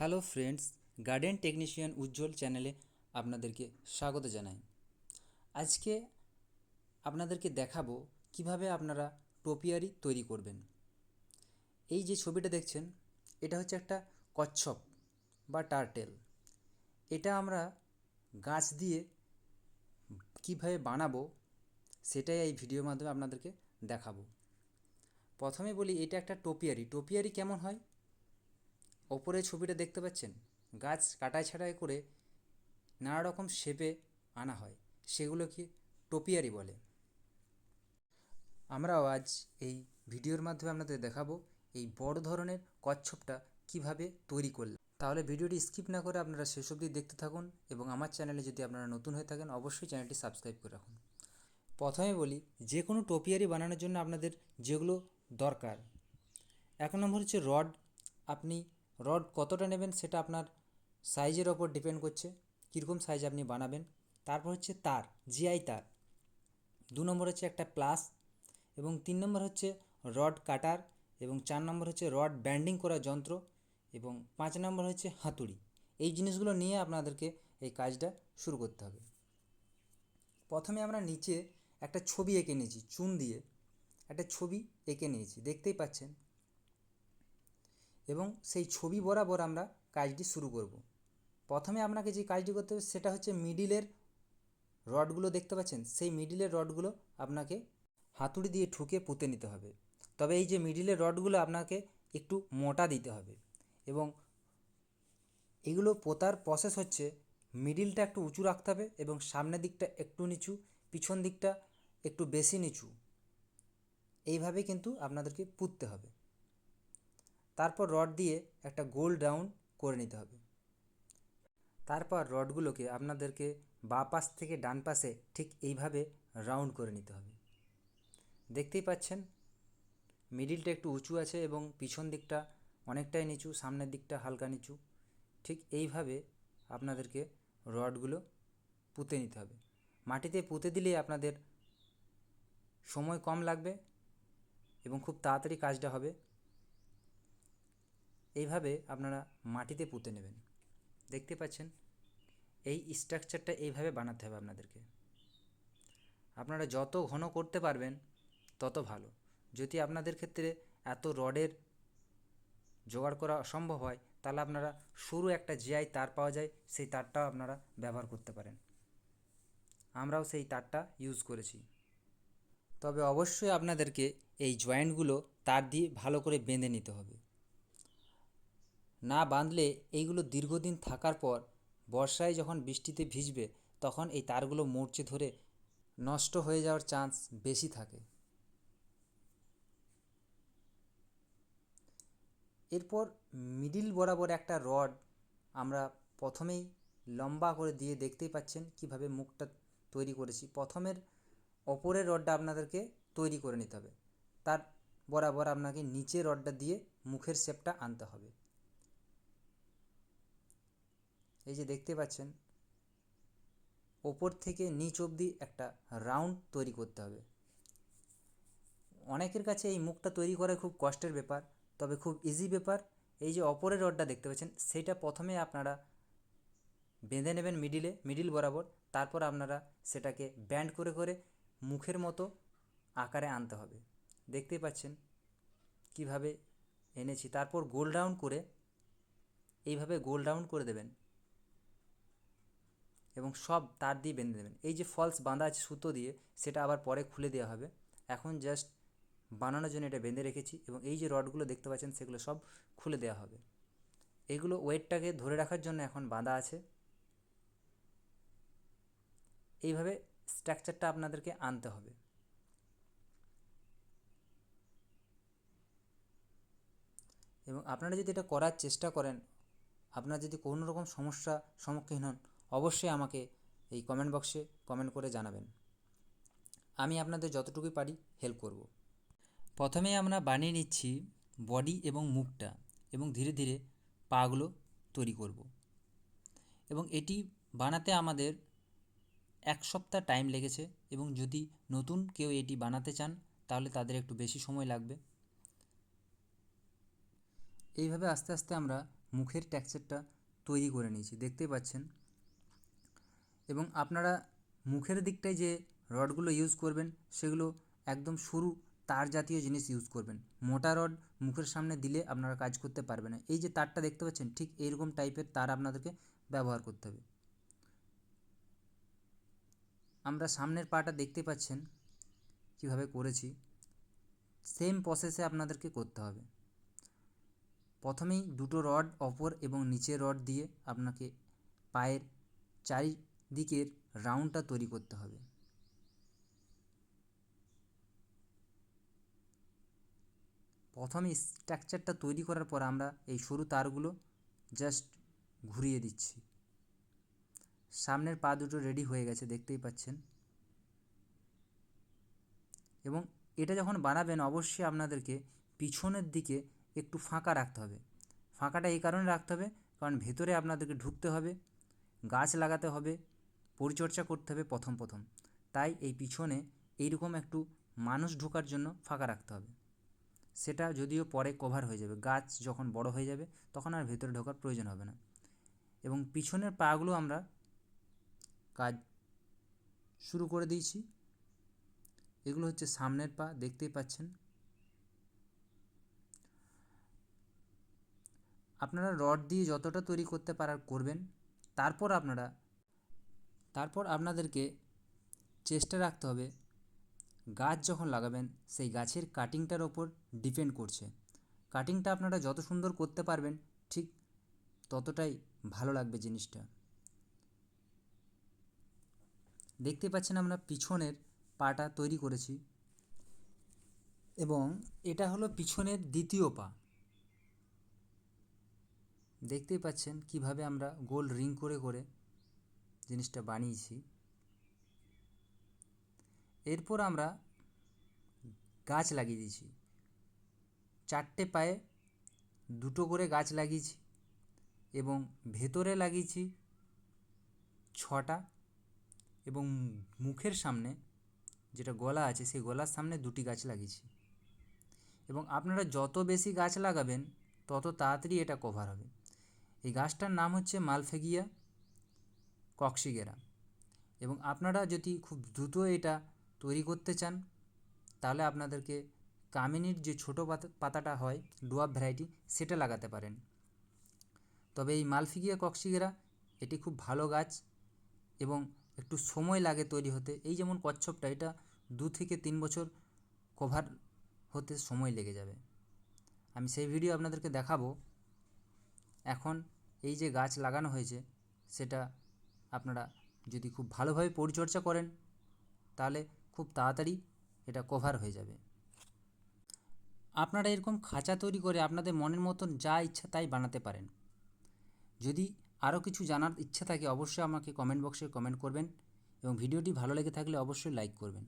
Hello friends, garden technician Ujjwal চ্যানেলে আপনাদেরকে স্বাগত জানাই। আজকে আপনাদেরকে দেখাবো কীভাবে আপনারা টোপিয়ারি তৈরি করবেন। এই যে ছবিটা দেখছেন, এটা হচ্ছে একটা কচ্ছপ বা টার্টেল। এটা আমরা গাছ দিয়ে কীভাবে বানাবো, সেটাই এই ভিডিওর মাধ্যমে আপনাদেরকে দেখাবো। প্রথমে বলি, এটা একটা টোপিয়ারি। টোপিয়ারি কেমন হয়? ওপরে ছবিটা দেখতে পাচ্ছেন? গাছ কাটাই ছাঁটাই করে নানা রকম শেপে আনা হয়। সেগুলোকে টোপিয়ারি বলে। আমরাও আজ এই ভিডিওর মাধ্যমে আপনাদের দেখাবো এই বড় ধরনের কচ্ছপটা কীভাবে তৈরি করলে তাহলে ভিডিওটি স্কিপ না করে আপনারা শেষ অবধি দেখতে থাকুন এবং আমার চ্যানেলে যদি আপনারা নতুন হয়ে থাকেন, অবশ্যই চ্যানেলটি সাবস্ক্রাইব করে রাখুন। প্রথমে বলি, যে কোনো টোপিয়ারি বানানোর জন্য আপনাদের যেগুলো দরকার। এক নম্বর হচ্ছে রড। আপনি রড কতটা নেবেন সেটা আপনার সাইজের ওপর ডিপেন্ড করছে, কীরকম সাইজ আপনি বানাবেন। তারপর হচ্ছে তার জিআই তার। দু নম্বর হচ্ছে একটা প্লাস এবং তিন নম্বর হচ্ছে রড কাটার এবং চার নম্বর হচ্ছে রড ব্যান্ডিং করার যন্ত্র এবং পাঁচ নম্বর হচ্ছে হাতুড়ি। এই জিনিসগুলো নিয়ে আপনাদেরকে এই কাজটা শুরু করতে হবে। প্রথমে আমরা নিচে একটা ছবি এঁকে নিয়েছি, চুন দিয়ে। একটা ছবি এঁকে নিয়েছি, দেখতেই পাচ্ছেন। এবং সেই ছবি বরাবর আমরা কাজটি শুরু করব। প্রথমে আপনাকে যে কাজটি করতে হবে সেটা হচ্ছে মিডিলের রডগুলো দেখতে পাচ্ছেন? সেই মিডিলের রডগুলো আপনাকে হাতুড়ি দিয়ে ঠুকে পুঁতে নিতে হবে। তবে এই যে মিডিলের রডগুলো আপনাকে একটু মোটা দিতে হবে এবং এগুলো পোতার প্রসেস হচ্ছে মিডিলটা একটু উঁচু রাখতে হবে এবং সামনের দিকটা একটু নিচু, পিছন দিকটা একটু বেশি নিচু। এইভাবে কিন্তু আপনাদেরকে পুঁততে হবে। তারপর রড দিয়ে একটা গোল রাউন্ড করে নিতে হবে। তারপর রডগুলোকে আপনাদেরকে বাঁ পাশ থেকে ডান পাশে ঠিক এইভাবে রাউন্ড করে নিতে হবে। দেখতেই পাচ্ছেন, মিডিলটা একটু উঁচু আছে এবং পিছন দিকটা অনেকটাই নিচু, সামনের দিকটা হালকা নিচু। ঠিক এইভাবে আপনাদেরকে রডগুলো পুঁতে নিতে হবে। মাটিতে পুঁতে দিলেই আপনাদের সময় কম লাগবে এবং খুব তাড়াতাড়ি কাজটা হবে। এইভাবে আপনারা মাটিতে পুঁতে নেবেন। দেখতে পাচ্ছেন, এই স্ট্রাকচারটা এইভাবে বানাতে হবে আপনাদেরকে। আপনারা যত ঘন করতে পারবেন, তত ভালো। যদি আপনাদের ক্ষেত্রে এত রডের জোগাড় করা অসম্ভব হয়, তাহলে আপনারা সরু একটা জিআই তার পাওয়া যায়, সেই তারটাও আপনারা ব্যবহার করতে পারেন। আমরাও সেই তারটা ইউজ করেছি। তবে অবশ্যই আপনাদেরকে এই জয়েন্টগুলো তার দিয়ে ভালো করে বেঁধে নিতে হবে। না বাঁধলে এইগুলো দীর্ঘদিন থাকার পর বর্ষায় যখন বৃষ্টিতে ভিজবে, তখন এই তারগুলো মরচে ধরে নষ্ট হয়ে যাওয়ার চান্স বেশি থাকে। এরপর মিডিল বরাবর একটা রড আমরা প্রথমেই লম্বা করে দিয়ে দেখতেই পাচ্ছেন কীভাবে মুখটা তৈরি করেছি। প্রথমের ওপরের রডটা আপনাদেরকে তৈরি করে নিতে হবে। তার বরাবর আপনাকে নিচে রডটা দিয়ে মুখের শেপটা আনতে হবে। এই যে দেখতে পাচ্ছেন, ওপর থেকে নিচ অবধি একটা রাউন্ড তৈরি করতে হবে। অনেকের কাছে এই মুখটা তৈরি করা খুব কষ্টের ব্যাপার, তবে খুব ইজি ব্যাপার। এই যে অপরের রডটা দেখতে পাচ্ছেন, সেটা প্রথমে আপনারা বেঁধে নেবেন মিডিলে মিডিল বরাবর। তারপর আপনারা সেটাকে ব্যান্ড করে করে মুখের মতো আকারে আনতে হবে। দেখতে পাচ্ছেন কীভাবে এনেছি। তারপর গোল রাউন্ড করে, এইভাবে গোল রাউন্ড করে দেবেন। এবং সব তার দিয়ে বেঁধে দেবেন। এই যে ফলস বাঁধা আছে সুতো দিয়ে, সেটা আবার পরে খুলে দেওয়া হবে। এখন জাস্ট বানানোর জন্য এটা বেঁধে রেখেছি এবং এই যে রডগুলো দেখতে পাচ্ছেন, সেগুলো সব খুলে দেওয়া হবে। এগুলো ওয়েটটাকে ধরে রাখার জন্য এখন বাঁধা আছে। এইভাবে স্ট্রাকচারটা আপনাদেরকে আনতে হবে। এবং আপনারা যদি এটা করার চেষ্টা করেন, আপনার যদি কোনো রকম সমস্যা সম্মুখীন হন অবশ্যই আমাকে এই কমেন্ট বক্সে কমেন্ট করে জানাবেন। আমি আপনাদের যতটুকুই পারি হেল্প করব। প্রথমে আমরা বানিয়ে নিচ্ছি বডি এবং মুখটা এবং ধীরে ধীরে পাগুলো তৈরি করব। এবং এটি বানাতে আমাদের এক সপ্তাহ টাইম লেগেছে এবং যদি নতুন কেউ এটি বানাতে চান, তাহলে তাদের একটু বেশি সময় লাগবে। এইভাবে আস্তে আস্তে আমরা মুখের টেক্সচারটা তৈরি করে নিয়েছি। দেখতেই পাচ্ছেন এবং আপনারা মুখের দিকটায় যে রডগুলো ইউজ করবেন, সেগুলো একদম সরু তার জাতীয় জিনিস ইউজ করবেন। মোটা রড মুখের সামনে দিলে আপনারা কাজ করতে পারবেন না। এই যে তারটা দেখতে পাচ্ছেন, ঠিক এইরকম টাইপের তার আপনাদেরকে ব্যবহার করতে হবে। আমরা সামনের পাটা দেখতে পাচ্ছেন, কীভাবে করেছি। সেম প্রসেসে আপনাদেরকে করতে হবে। প্রথমেই দুটো রড অপর এবং নিচের রড দিয়ে আপনাকে পায়ের চারিদিকের রাউন্ডটা তৈরি করতে হবে। প্রথমে স্ট্রাকচারটা তৈরি করার পর আমরা এই সরু তারগুলো জাস্ট ঘুরিয়ে দিচ্ছি। সামনের পা দুটো রেডি হয়ে গেছে, দেখতেই পাচ্ছেন। এবং এটা যখন বানাবেন, অবশ্যই আপনাদেরকে পিছনের দিকে একটু ফাঁকা রাখতে হবে। ফাঁকাটা এই কারণে রাখতে হবে, কারণ ভেতরে আপনাদেরকে ঢুকতে হবে, গাছ লাগাতে হবে পরিচর্যা করতে হবে প্রথম প্রথম। তাই এই পিছনে এইরকম একটু মানুষ ঢোকার জন্য ফাঁকা রাখতে হবে। সেটা যদিও পরে কভার হয়ে যাবে। গাছ যখন বড় হয়ে যাবে, তখন আর ভেতরে ঢোকার প্রয়োজন হবে না। এবং পিছনের পাগুলো আমরা কাজ শুরু করে দিয়েছি। এগুলো হচ্ছে সামনের পা, দেখতেই পাচ্ছেন। আপনারা রড দিয়ে যতটা তৈরি করতে পারার করবেন, তারপর আপনারা তারপর আপনাদেরকে চেষ্টা রাখতে হবে, গাছ যখন লাগাবেন সেই গাছের কাটিংটার ওপর ডিপেন্ড করছে। কাটিংটা আপনারা যত সুন্দর করতে পারবেন, ঠিক ততটাই ভালো লাগবে জিনিসটা। দেখতে পাচ্ছেন আমরা পিছনের পাটা তৈরি করেছি এবং এটা হলো পিছনের দ্বিতীয় পা। দেখতেই পাচ্ছেন কীভাবে আমরা গোল রিং করে করে জিনিসটা বানিয়েছি। এরপর আমরা গাছ লাগিয়ে দিয়েছি। চারটে পায়ে দুটো করে গাছ লাগিয়েছি এবং ভেতরে লাগিয়েছি ছটা এবং মুখের সামনে যেটা গলা আছে সেই গলার সামনে দুটি গাছ লাগিয়েছি। এবং আপনারা যত বেশি গাছ লাগাবেন তত তাড়াতাড়ি এটা কভার হবে। এই গাছটার নাম হচ্ছে মালফেগিয়া। কক্সিগেরা। এবং আপনারা যদি খুব দ্রুত এটা তৈরি করতে চান, তাহলে আপনাদেরকে কামিনীর যে ছোটো পাতা, পাতাটা হয়, ডুয়াব ভ্যারাইটি, সেটা লাগাতে পারেন। তবে এই মালফিগিয়া কক্সিগেরা, এটি খুব ভালো গাছ এবং একটু সময় লাগে তৈরি হতে। এই যেমন কচ্ছপটা, এটা দু থেকে তিন বছর কভার হতে সময় লেগে যাবে। আমি সেই ভিডিও আপনাদেরকে দেখাবো। এখন এই যে গাছ লাগানো হয়েছে, সেটা আপনারা যদি খুব ভালোভাবে পরিচর্যা করেন, তাহলে খুব তাড়াতাড়ি এটা কভার হয়ে যাবে। আপনারা এরকম খাঁচা তৈরি করে আপনাদের মনের মতন যা ইচ্ছা তাই বানাতে পারেন। যদি আরও কিছু জানার ইচ্ছা থাকে, অবশ্যই আমাকে কমেন্ট বক্সে কমেন্ট করবেন এবং ভিডিওটি ভালো লেগে থাকলে অবশ্যই লাইক করবেন।